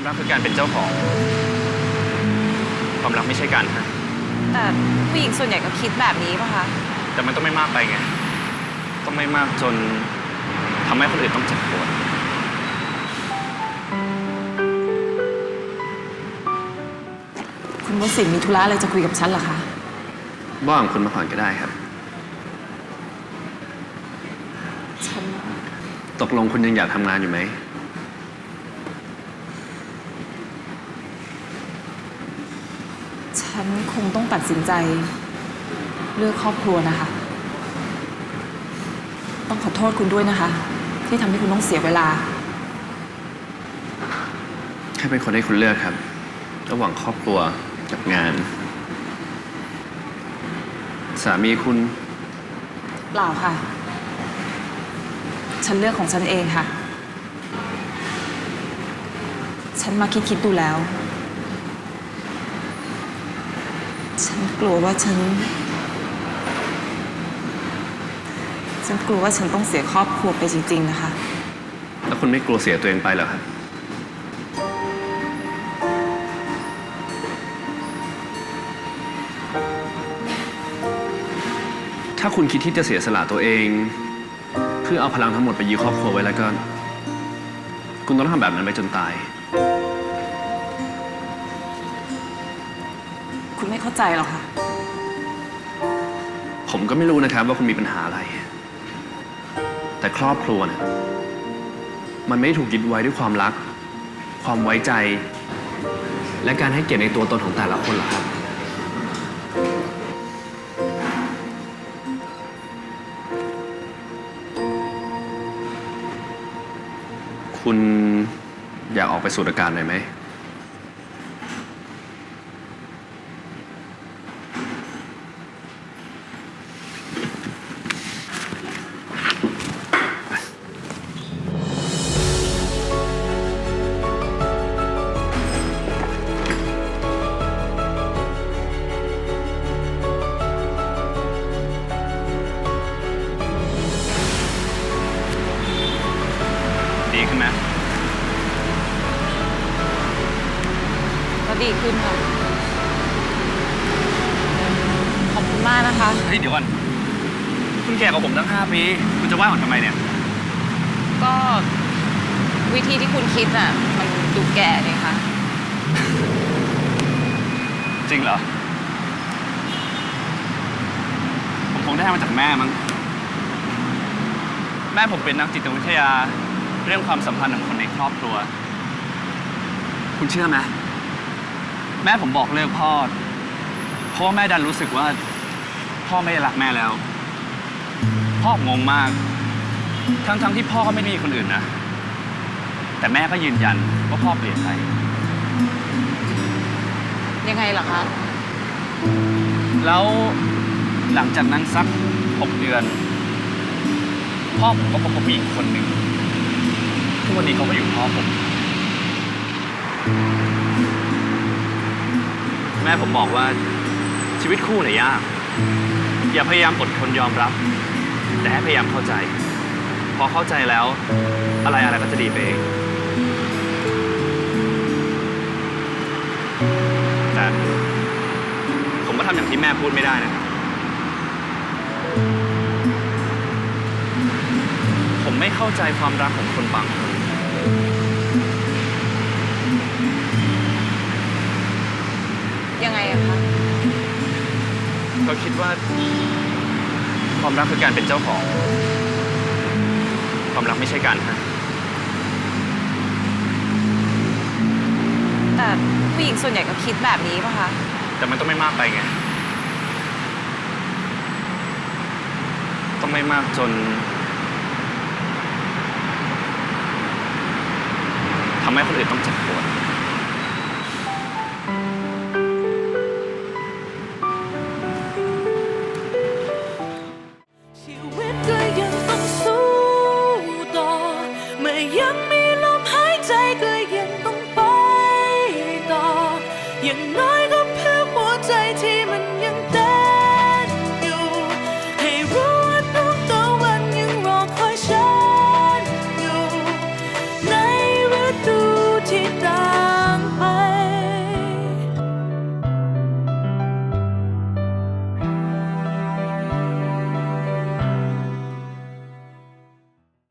ความรักคือการเป็นเจ้าของ ความรักไม่ใช่การให้แต่ผู้หญิงส่วนใหญ่ก็คิดแบบนี้ป่ะคะ แต่มันต้องไม่มากไปไง ต้องไม่มากจนทำให้คนอื่นต้องเจ็บปวด คุณวสินทร์มีธุระอะไรจะคุยกับฉันเหรอคะ บ้างคุณมาก่อนก็ได้ครับ ฉัน ตกลงคุณยังอยากทำงานอยู่ไหม ฉันคงต้องตัดสินใจ เลือกครอบครัวนะคะ ต้องขอโทษคุณด้วยนะคะ ที่ทำให้คุณต้องเสียเวลาแค่เป็นคนให้คุณเลือกครับ ระหว่างครอบครัวกับงาน สามีคุณ เปล่าค่ะ ฉันเลือกของฉันเองค่ะ ฉันมาคิดคิดๆดูแล้ว ฉัน กลัวว่าฉัน ฉันกลัวว่าฉันต้องเสียครอบครัวไปจริง ๆ นะคะ แล้วคุณไม่กลัวเสียตัวเองไปเหรอครับถ้าคุณคิดที่จะเสียสละตัวเอง เพื่อเอาพลังทั้งหมดไปยื้อครอบครัวไว้แล้วก็ คุณต้องทำแบบนั้นไปจนตาย คุณไม่เข้าใจหรอกค่ะ ผมก็ไม่รู้นะครับว่าคุณมีปัญหาอะไร แต่ครอบครัวเนี่ยมันไม่ได้ถูกยึดไว้ด้วยความรัก ความไว้ใจ และการให้เกียรติในตัวตนของแต่ละคนหรอกครับ คุณอยากออกไปสูดอากาศหน่อยไหม ดีขึ้นไหมก็ดีขึ้นค่ะ ขอบคุณมากนะคะ เฮ้ยเดี๋ยวก่อนคุณแก่กว่าผมตั้งห้าปีคุณจะว่าผมทำไมเนี่ย ก็วิธีที่คุณคิดน่ะ มันดูแก่เลยค่ะ จริงเหรอ ผมคงได้มาจากแม่มั้งแม่ผมเป็นนักจิตวิทยา เรื่องความสัมพันธ์ของคนในครอบครัว คุณเชื่อไหมแม่ผมบอกเลิกพ่อเพราะว่าแม่ดันรู้สึกว่า พ่อไม่ได้รักแม่แล้ว พ่องงมาก ทั้งๆที่พ่อก็ไม่ได้มีคนอื่นนะแต่แม่ก็ยืนยันว่าพ่อเปลี่ยนไปยังไงเหรอคะ แล้วหลังจากนั้นสักหกเดือน พ่อผมก็พบกับผู้หญิงคนหนึ่ง ทุกวันนี้เขาก็อยู่พ่อผม แม่ผมบอกว่าชีวิตคู่เนี่ยยาก อย่าพยายามอดทนยอมรับ แต่ให้พยายามเข้าใจ พอเข้าใจแล้ว อะไรอะไรก็จะดีไปเอง แต่ผมก็ทำอย่างที่แม่พูดไม่ได้นะรับผมไม่เข้าใจความรักของคนบางคน ยังไงอะคะ เขาคิดว่า ความรักคือการเป็นเจ้าของ ความรักไม่ใช่การให้แต่ผู้หญิงส่วนใหญ่ก็คิดแบบนี้ป่ะคะ แต่มันต้องไม่มากไปไง ต้องไม่มากจนทำให้คนอื่นต้องเจ็บปวด เมื่